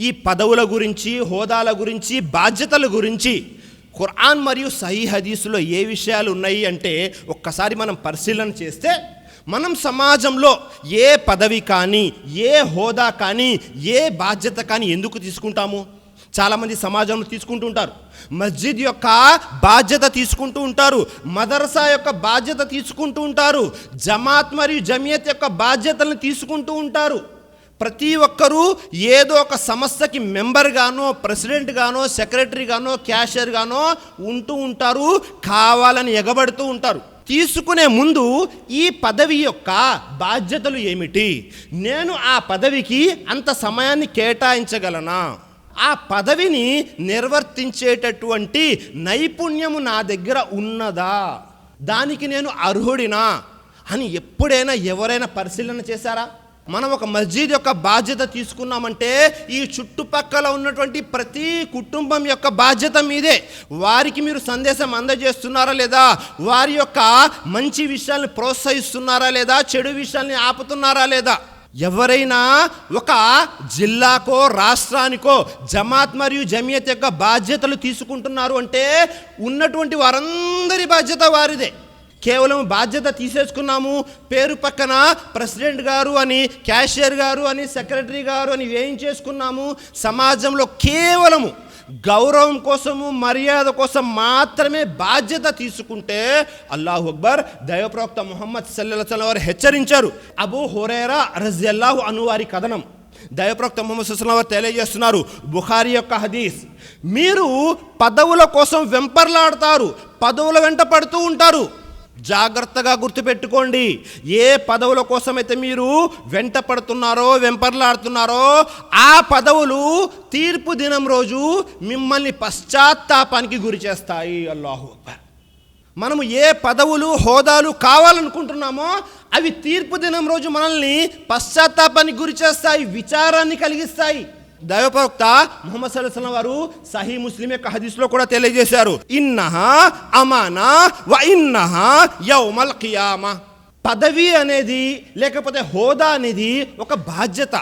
ఈ పదవుల గురించి హోదాల గురించి బాధ్యతల గురించి ఖురాన్ మరియు సహీ హదీసులో ఏ విషయాలు ఉన్నాయి అంటే ఒక్కసారి మనం పరిశీలన చేస్తే మనం సమాజంలో ఏ పదవి కానీ ఏ హోదా కానీ ఏ బాధ్యత కానీ ఎందుకు తీసుకుంటాము? చాలామంది సమాజంలో తీసుకుంటూ ఉంటారు. మస్జిద్ యొక్క బాధ్యత తీసుకుంటూ ఉంటారు. మదర్సా యొక్క బాధ్యత తీసుకుంటూ ఉంటారు. జమాత్ మరియు జమియత్ యొక్క బాధ్యతలను తీసుకుంటూ ఉంటారు. ప్రతి ఒక్కరూ ఏదో ఒక సంస్థకి మెంబర్గానో ప్రెసిడెంట్గానో సెక్రటరీగానో క్యాషియర్గానో ఉంటూ ఉంటారు కావాలని ఎగబడుతూ ఉంటారు. తీసుకునే ముందు ఈ పదవి యొక్క బాధ్యతలు ఏమిటి? నేను ఆ పదవికి అంత సమయాన్ని కేటాయించగలనా? ఆ పదవిని నిర్వర్తించేటటువంటి నైపుణ్యము నా దగ్గర ఉన్నదా? దానికి నేను అర్హుడినా? అని ఎప్పుడైనా ఎవరైనా పరిశీలన చేశారా? మనం ఒక మస్జిద్ యొక్క బాధ్యత తీసుకున్నామంటే ఈ చుట్టుపక్కల ఉన్నటువంటి ప్రతి కుటుంబం యొక్క బాధ్యత మీదే. వారికి మీరు సందేశం అందజేస్తున్నారా లేదా? వారి యొక్క మంచి విషయాల్ని ప్రోత్సహిస్తున్నారా లేదా? చెడు విషయాల్ని ఆపుతున్నారా లేదా? ఎవరైనా ఒక జిల్లాకో రాష్ట్రానికో జమాత్ మరియు జమియత్ యొక్క బాధ్యతలు తీసుకుంటున్నారు అంటే ఉన్నటువంటి వారందరి బాధ్యత వారిదే. కేవలం బాధ్యత తీసేసుకున్నాము. పేరు పక్కన ప్రెసిడెంట్ గారు అని క్యాషియర్ గారు అని సెక్రటరీ గారు అని వేయించేసుకున్నాము సమాజంలో కేవలము గౌరవం కోసము మర్యాద కోసం మాత్రమే బాధ్యత తీసుకుంటే అల్లాహు అక్బర్ దైవప్రవక్త ముహమ్మద్ సల్లెల వారు హెచ్చరించారు. అబూ హురేరా రజల్లాహు అనువారి కథనం. దైవప్రవక్త ముహమ్మద్ సుస్లం వారు తెలియజేస్తున్నారు. బుహారి యొక్క హదీస్. మీరు పదవుల కోసం వెంపర్లాడతారు. పదవుల వెంట పడుతూ ఉంటారు. జాగ్రత్తగా గుర్తుపెట్టుకోండి. ఏ పదవుల కోసమైతే మీరు వెంట పడుతున్నారో వెంపర్లాడుతున్నారో ఆ పదవులు తీర్పు దినం రోజు మిమ్మల్ని పశ్చాత్తాపానికి గురి చేస్తాయి. అల్లాహు అక్బర్. మనము ఏ పదవులు హోదాలు కావాలనుకుంటున్నామో అవి తీర్పు దినం రోజు మనల్ని పశ్చాత్తాపానికి గురి చేస్తాయి విచారాన్ని కలిగిస్తాయి. దైవప్రవక్త ముహమ్మద్ సల్లాహం వారు సహీ ముస్లిం యొక్క హదీస్లో కూడా తెలియజేశారు. ఇన్నహా అమానా వ ఇన్నహా యౌమల్ కియామా. పదవి అనేది లేకపోతే హోదా అనేది ఒక బాధ్యత.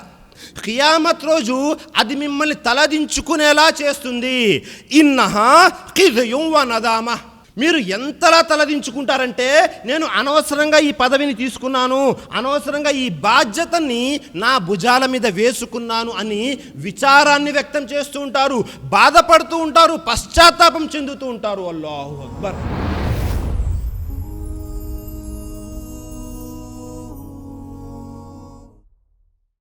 ఖియామత్ రోజు అది మిమ్మల్ని తలదించుకునేలా చేస్తుంది. ఇన్నహా కిదయం వ నదామా. మీరు ఎంతలా తలదించుకుంటారంటే నేను అనవసరంగా ఈ పదవిని తీసుకున్నాను అనవసరంగా ఈ బాధ్యతని నా భుజాల మీద వేసుకున్నాను అని విచారాన్ని వ్యక్తం చేస్తూ ఉంటారు బాధపడుతూ ఉంటారు పశ్చాత్తాపం చెందుతూ ఉంటారు. అల్లాహు అక్బర్.